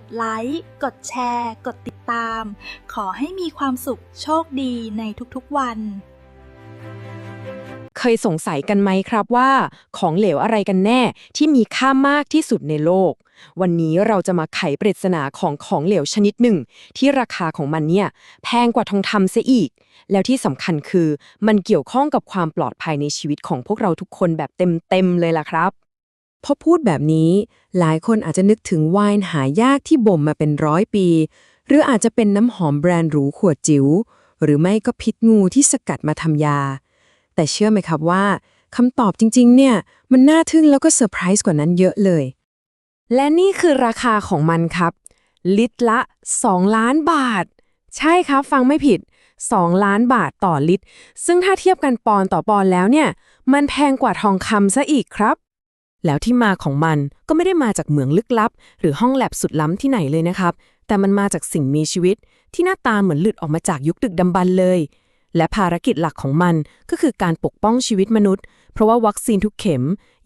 ดไลค์ กดแชร์ กดติดตาม ขอให้มีความสุขโชคดีในทุกๆวัน เคยสงสัยกันไหมครับว่า ของเหลวอะไรกันแน่ที่มีค่ามากที่สุดในโลก วันนี้เราจะมาไขปริศนาของของเหลวชนิดหนึ่ง ที่ราคาของมันเนี่ย แพงกว่าทองคำเสียอีก แล้วที่สำคัญคือมันเกี่ยวข้องกับความปลอดภัยในชีวิตของพวกเราทุกคนแบบเต็มๆเลยล่ะครับ พอพูดแบบนี้ หลายคนอาจจะนึกถึงไวน์หายากที่บ่มมาเป็นร้อยปี หรืออาจจะเป็นน้ำหอมแบรนด์หรูขวดจิ๋ว หรือไม่ก็พิษงูที่สกัดมาทำยา แต่เชื่อไหมครับว่าคำตอบจริง ๆ เนี่ย มันน่าทึ่งแล้วก็เซอร์ไพรส์กว่านั้นเยอะเลย และนี่คือราคาของมันครับ ลิตรละ 2 ล้านบาท ใช่ครับฟังไม่ผิด 2 ล้านบาทต่อลิตร ซึ่งถ้าเทียบกันปอนต่อปอนแล้วเนี่ย มันแพงกว่าทองคำซะอีกครับ แล้วที่มาของมันก็ไม่ได้มาจากเหมืองลึกลับ หรือห้องแลบสุดล้ำที่ไหนเลยนะครับ แต่มันมาจากสิ่งมีชีวิต ที่หน้าตาเหมือนหลุดออกมาจากยุคดึกดำบรรพ์เลย และภารกิจหลักของมันก็คือการปกป้องชีวิตมนุษย์ เพราะว่าวัคซีนทุกเข็ม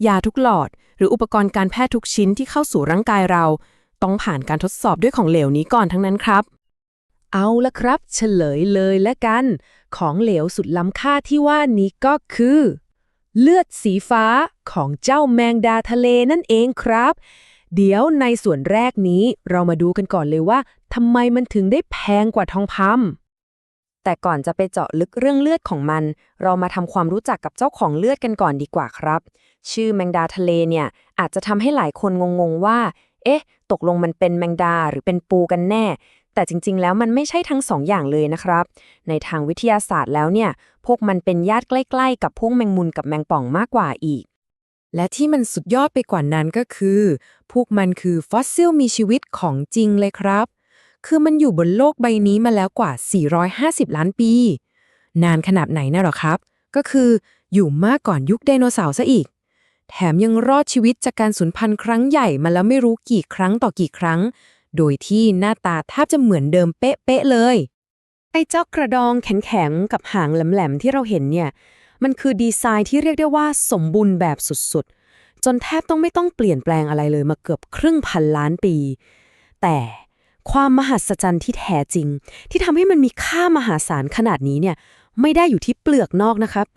ยาทุกหลอด หรืออุปกรณ์การแพทย์ทุกชิ้นที่เข้าสู่ร่างกายเรา ต้องผ่านการทดสอบด้วยของเหลวนี้ก่อนทั้งนั้นครับเอาละครับ เฉลยเลยและกัน ของเหลวสุดล้ำค่าที่ว่านี้ก็คือ เลือดสีฟ้าของเจ้าแมงดาทะเลนั่นเองครับ เดี๋ยวในส่วนแรกนี้เรามาดูกันก่อนเลยว่าทำไมมันถึงได้แพงกว่าทองคำแต่ก่อนจะไปเจาะลึกเรื่องเลือดของมัน เรามาทำความรู้จักกับเจ้าของเลือดกันก่อนดีกว่าครับ ชื่อแมงดาทะเลเนี่ย อาจจะทำให้หลายคนงงๆว่า เอ๊ะ ตกลงมันเป็นแมงดาหรือเป็นปูกันแน่ แต่จริงๆ แล้วมันไม่ใช่ทั้งสองอย่างเลยนะครับ ในทางวิทยาศาสตร์แล้วเนี่ย พวกมันเป็นญาติใกล้ ๆ กับพวกแมงมุมกับแมงป่องมากกว่าอีก และที่มันสุดยอดไปกว่านั้นก็คือ พวกมันคือฟอสซิลมีชีวิตของจริงเลยครับ คือมันอยู่บนโลกใบนี้มาแล้วกว่า 450 ล้านปี นานขนาดไหนนะหรอครับ ก็คืออยู่มากก่อนยุคไดโนเสาร์ซะอีก แถมยังรอดชีวิตจากการสูญพันธุ์ครั้งใหญ่มาแล้วไม่รู้กี่ครั้งต่อกี่ครั้ง โดยที่หน้าตาแทบจะเหมือนเดิมเป๊ะๆเลย ไอ้เจ้ากระดองแข็งๆ กับหางแหลมๆ ที่เราเห็นเนี่ย มันคือดีไซน์ที่เรียกได้ว่าสมบูรณ์แบบสุดๆ จนแทบต้องไม่ต้องเปลี่ยนแปลงอะไรเลยมาเกือบครึ่งพันล้านปี แต่ความมหัศจรรย์ที่แท้จริง ที่ทำให้มันมีค่ามหาศาลขนาดนี้เนี่ยไม่ได้อยู่ที่เปลือกนอกนะครับ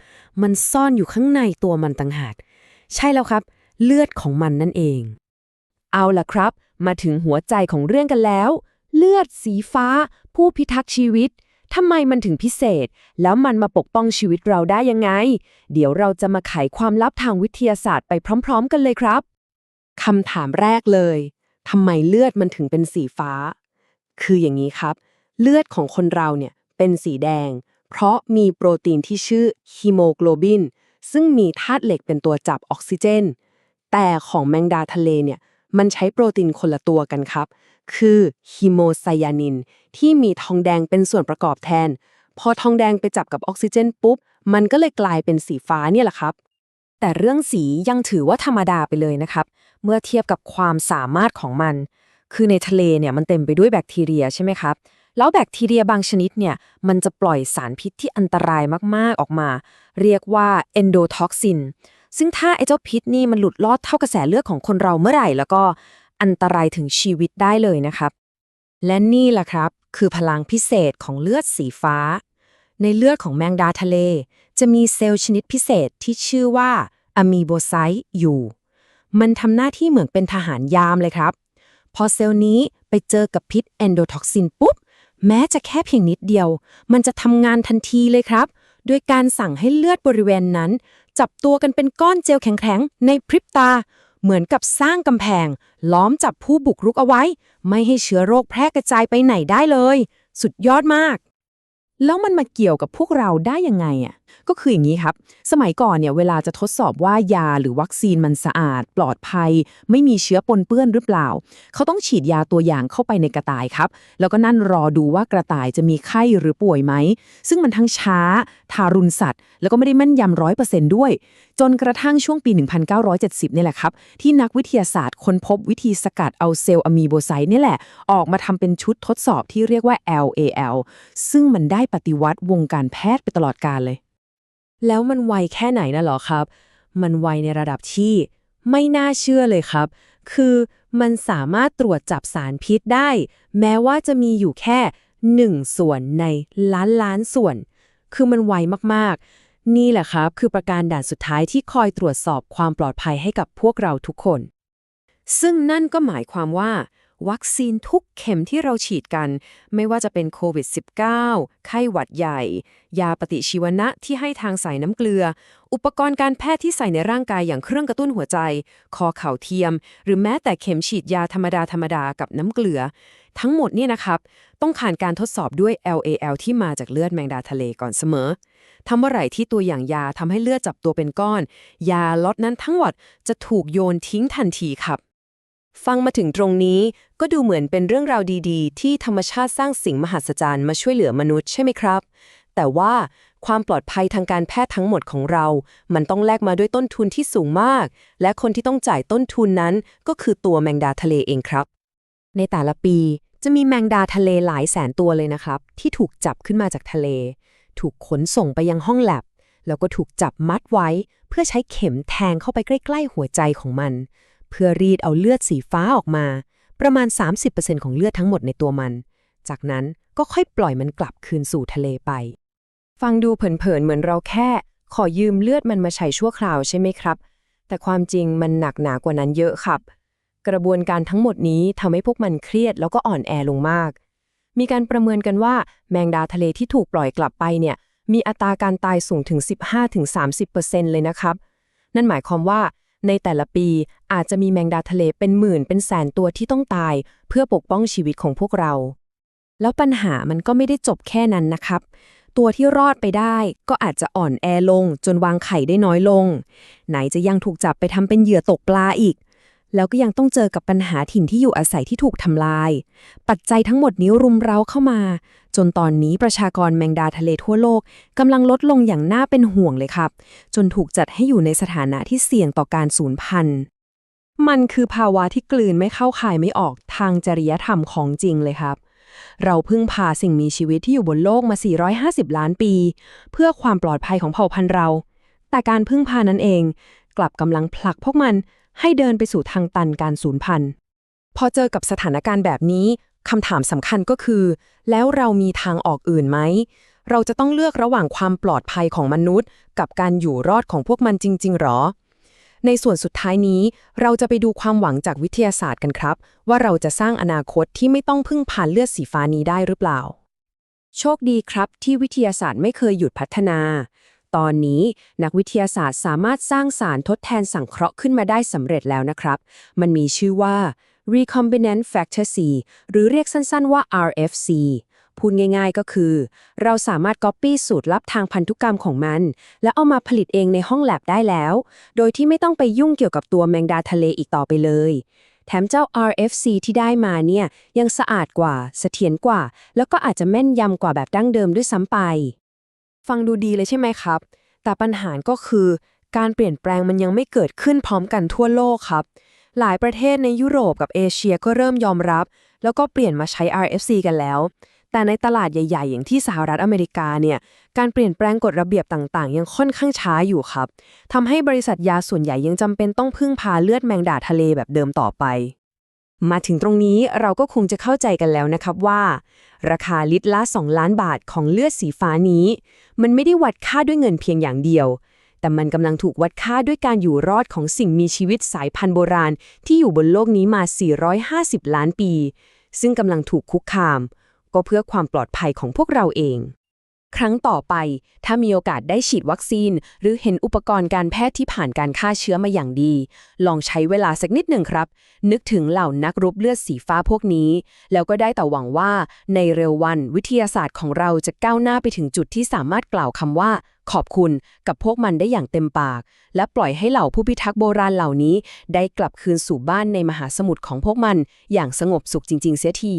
มันซ่อนอยู่ข้างในตัวมันต่างหาก ใช่แล้วครับ เลือดของมันนั่นเอง เอาล่ะครับ มาถึงหัวใจของเรื่องกันแล้ว เลือดสีฟ้า ผู้พิทักษ์ชีวิตทำไมมันถึงพิเศษ แล้วมันมาปกป้องชีวิตเราได้ยังไง เดี๋ยวเราจะมาไขความลับทางวิทยาศาสตร์ไปพร้อม ๆ กันเลยครับคำถามแรกเลยทำไมเลือดมันถึงเป็นสีฟ้า คืออย่างนี้ครับ เลือดของคนเราเนี่ยเป็นสีแดง เพราะมีโปรตีนที่ชื่อฮีโมโกลบินซึ่งมีธาตุเหล็กเป็นตัวจับออกซิเจน แต่ของแมงดาทะเลเนี่ย มันใช้โปรตีนคนละตัวกันครับ คือฮีโมไซยานิน ที่มีทองแดงเป็นส่วนประกอบแทน พอทองแดงไปจับกับออกซิเจนปุ๊บ มันก็เลยกลายเป็นสีฟ้าเนี่ยแหละครับ แต่เรื่องสียังถือว่าธรรมดาไปเลยนะครับ เมื่อเทียบกับความสามารถของมัน คือในทะเลเนี่ยมันเต็มไปด้วยแบคทีเรียใช่ไหมครับแล้วแบคทีเรียบางชนิดเนี่ยมันจะปล่อยสารพิษที่อันตรายมาก ๆ ออกมา เรียกว่าเอนโดท็อกซิน ซึ่งถ้าไอ้เจ้าพิษนี่มันหลุดลอดเท่ากระแสเลือดของคนเราเมื่อไหร่ แล้วก็อันตรายถึงชีวิตได้เลยนะครับ และนี่แหละครับ คือพลังพิเศษของเลือดสีฟ้า ในเลือดของแมงดาทะเล จะมีเซลล์ชนิดพิเศษที่ชื่อว่าอะมีโบไซต์อยู่ มันทำหน้าที่เหมือนเป็นทหารยามเลยครับ พอเซลล์นี้ไปเจอกับพิษเอนโดท็อกซินปุ๊บ แม้จะแค่เพียงนิดเดียว มันจะทำงานทันทีเลยครับ โดยการสั่งให้เลือดบริเวณนั้น จับตัวกันเป็นก้อนเจลแข็งๆในพริบตา เหมือนกับสร้างกำแพง ล้อมจับผู้บุกรุกเอาไว้ ไม่ให้เชื้อโรคแพร่กระจายไปไหนได้เลย สุดยอดมาก แล้วมันมาเกี่ยวกับพวกเราได้ยังไงอะก็คืออย่างนี้ครับ สมัยก่อนเนี่ยเวลาจะทดสอบว่ายาหรือวัคซีนมันสะอาด ปลอดภัย ไม่มีเชื้อปนเปื้อนหรือเปล่า เขาต้องฉีดยาตัวอย่างเข้าไปในกระต่ายครับ แล้วก็นั่นรอดูว่ากระต่ายจะมีไข้หรือป่วยไหม ซึ่งมันทั้งช้า ทารุณสัตว์ แล้วก็ไม่ได้แม่นยำร้อยเปอร์เซนต์ด้วย จนกระทั่งช่วงปี 1970เนี่ยแหละครับ ที่นักวิทยาศาสตร์ค้นพบวิธีสกัดเอาเซลล์อะมีโบไซต์นี่แหละ ออกมาทำเป็นชุดทดสอบที่เรียกว่า LAL ซึ่งมันได้ปฏิวัติวงการแพทย์ไปตลอดกาลเลย แล้วมันไวแค่ไหนนะหรอครับ มันไวในระดับที่ไม่น่าเชื่อเลยครับ คือมันสามารถตรวจจับสารพิษได้ แม้ว่าจะมีอยู่แค่หนึ่งส่วนในล้านล้านส่วน คือมันไวมากๆ นี่แหละครับ คือประการด่านสุดท้ายที่คอยตรวจสอบความปลอดภัยให้กับพวกเราทุกคน ซึ่งนั่นก็หมายความว่า วัคซีนทุกเข็มที่เราฉีดกัน ไม่ว่าจะเป็นโควิด -19 ไข้หวัดใหญ่ ยาปฏิชีวนะที่ให้ทางสายน้ำเกลือ อุปกรณ์การแพทย์ที่ใส่ในร่างกายอย่างเครื่องกระตุ้นหัวใจ คอเข่าเทียม หรือแม้แต่เข็มฉีดยาธรรมดาธรรมดากับน้ำเกลือ ทั้งหมดนี่นะครับ ต้องผ่านการทดสอบด้วย LAL ที่มาจากเลือดแมงดาทะเลก่อนเสมอทำเมื่อไหร่ที่ตัวอย่างยาทำให้เลือดจับตัวเป็นก้อน ยาล็อตนั้นทั้งหมดจะถูกโยนทิ้งทันทีครับ ฟังมาถึงตรงนี้ก็ดูเหมือนเป็นเรื่องราวดีๆ ที่ธรรมชาติสร้างสิ่งมหัศจรรย์มาช่วยเหลือมนุษย์ใช่ไหมครับ แต่ว่าความปลอดภัยทางการแพทย์ทั้งหมดของเรา มันต้องแลกมาด้วยต้นทุนที่สูงมาก และคนที่ต้องจ่ายต้นทุนนั้นก็คือตัวแมงดาทะเลเองครับ ในแต่ละปีจะมีแมงดาทะเลหลายแสนตัวเลยนะครับ ที่ถูกจับขึ้นมาจากทะเล ถูกขนส่งไปยังห้องแลบแล้วก็ถูกจับมัดไว้ เพื่อใช้เข็มแทงเข้าไปใกล้ ๆ หัวใจของมัน พื่อรีดเอาเลือดสีฟ้าออกมา ประมาณ 30%ของเลือดทั้งหมดในตัวมัน จากนั้นก็ค่อยปล่อยมันกลับคืนสู่ทะเลไป ฟังดูเผินๆเหมือนเราแค่ ขอยืมเลือดมันมาใช้ชั่วคราวใช่ไหมครับ แต่ความจริงมันหนักหนากว่านั้นเยอะครับ กระบวนการทั้งหมดนี้ทำให้พวกมันเครียดแล้วก็อ่อนแอลงมาก มีการประเมินกันว่าแมงดาทะเลที่ถูกปล่อยกลับไปเนี่ยมีอัตราการตายสูงถึง 15-30%เลยนะครับ นั่นหมายความว่า ในแต่ละปีอาจจะมีแมงดาทะเลเป็นหมื่นเป็นแสนตัวที่ต้องตาย เพื่อปกป้องชีวิตของพวกเรา แล้วปัญหามันก็ไม่ได้จบแค่นั้นนะครับ ตัวที่รอดไปได้ก็อาจจะอ่อนแอลง จนวางไข่ได้น้อยลง ไหนจะยังถูกจับไปทำเป็นเหยื่อตกปลาอีก แล้วก็ยังต้องเจอกับปัญหาถิ่นที่อยู่อาศัยที่ถูกทำลาย ปัจจัยทั้งหมดนี้รุมเร้าเข้ามา จนตอนนี้ประชากรแมงดาทะเลทั่วโลกกำลังลดลงอย่างน่าเป็นห่วงเลยครับ จนถูกจัดให้อยู่ในสถานะที่เสี่ยงต่อการสูญพันธุ์ มันคือภาวะที่กลืนไม่เข้าข่ายไม่ออกทางจริยธรรมของจริงเลยครับเราพึ่งพาสิ่งมีชีวิตที่อยู่บนโลกมา 450 ล้านปี เพื่อความปลอดภัยของเผ่าพันธุ์เรา แต่การพึ่งพานั้นเอง กลับกำลังผลักพวกมัน ให้เดินไปสู่ทางตันการสูญพันธุ์พอเจอกับสถานการณ์แบบนี้คำถามสำคัญก็คือ แล้วเรามีทางออกอื่นไหม เราจะต้องเลือกระหว่างความปลอดภัยของมนุษย์ กับการอยู่รอดของพวกมันจริง ๆ หรอ ในส่วนสุดท้ายนี้ เราจะไปดูความหวังจากวิทยาศาสตร์กันครับ ว่าเราจะสร้างอนาคตที่ไม่ต้องพึ่งผ่านเลือดสีฟ้านี้ได้หรือเปล่า โชคดีครับที่วิทยาศาสตร์ไม่เคยหยุดพัฒนา ตอนนี้ นักวิทยาศาสตร์สามารถสร้างสารทดแทนสังเคราะห์ขึ้นมาได้สำเร็จแล้วนะครับ มันมีชื่อว่า recombinant factor C หรือเรียกสั้นๆว่า RFC พูดง่ายๆก็คือ เราสามารถก๊อปปี้สูตรลับทางพันธุกรรมของมัน แล้วเอามาผลิตเองในห้องแลบได้แล้ว โดยที่ไม่ต้องไปยุ่งเกี่ยวกับตัวแมงดาทะเลอีกต่อไปเลย แถมเจ้า RFC ที่ได้มาเนี่ย ยังสะอาดกว่า เสถียรกว่า แล้วก็อาจจะแม่นยำกว่าแบบดั้งเดิมด้วยซ้ำไป ฟังดูดีเลยใช่ไหมครับ แต่ปัญหาก็คือการเปลี่ยนแปลงมันยังไม่เกิดขึ้นพร้อมกันทั่วโลกครับ หลายประเทศในยุโรปกับเอเชียก็เริ่มยอมรับ แล้วก็เปลี่ยนมาใช้ RFC กันแล้ว แต่ในตลาดใหญ่ ๆ อย่างที่สหรัฐอเมริกาเนี่ย การเปลี่ยนแปลงกฎระเบียบต่าง ๆ ยังค่อนข้างช้าอยู่ครับ ทำให้บริษัทยาส่วนใหญ่ยังจำเป็นต้องพึ่งพาเลือดแมงดาทะเลแบบเดิมต่อไป มาถึงตรงนี้เราก็คงจะเข้าใจกันแล้วนะครับว่า ราคาลิตรละ 2 ล้านบาทของเลือดสีฟ้านี้ มันไม่ได้วัดค่าด้วยเงินเพียงอย่างเดียว แต่มันกำลังถูกวัดค่าด้วยการอยู่รอดของสิ่งมีชีวิตสายพันธุ์โบราณ ที่อยู่บนโลกนี้มา 450 ล้านปี ซึ่งกำลังถูกคุกคาม ก็เพื่อความปลอดภัยของพวกเราเอง ครั้งต่อไป ถ้ามีโอกาสได้ฉีดวัคซีน หรือเห็นอุปกรณ์การแพทย์ที่ผ่านการฆ่าเชื้อมาอย่างดี ลองใช้เวลาสักนิดหนึ่งครับ นึกถึงเหล่านักรบเลือดสีฟ้าพวกนี้ แล้วก็ได้แต่หวังว่า ในเร็ววันวิทยาศาสตร์ของเราจะก้าวหน้าไปถึงจุดที่สามารถกล่าวคำว่า ขอบคุณกับพวกมันได้อย่างเต็มปาก และปล่อยให้เหล่าผู้พิทักษ์โบราณเหล่านี้ ได้กลับคืนสู่บ้านในมหาสมุทรของพวกมัน อย่างสงบสุขจริง ๆ เสียที